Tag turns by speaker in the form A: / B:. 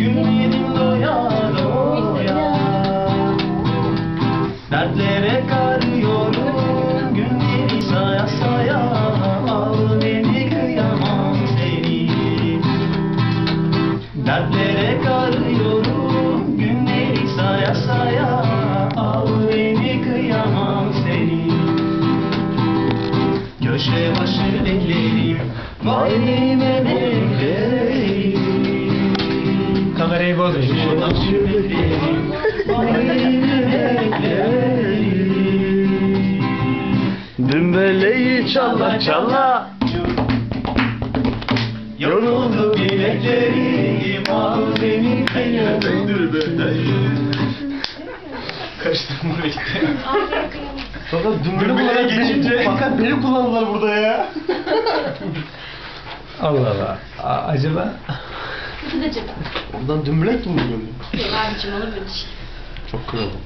A: Günlerim doyar oya Dertlere karıyorum Günleri saya saya Al kıyamam seni. Dertlere karıyorum Günleri saya saya Al
B: kıyamam seni.
A: Köşe başı ellerim Vay neyime Neyime beklerim Dümbeleyi çalla çalla Yoruldu bileklerim Al beni kıyamam Karıştırma işte.
C: Fakat
A: Dümbüle
C: kullanan
A: geçince-
C: fakat beni kullandılar burada ya.
B: Allah Allah. A- acaba
D: Acaba?
C: Ondan dümbülek mi bu böyle?
D: Abicim onu böyle şey.
C: Çok kırıldım.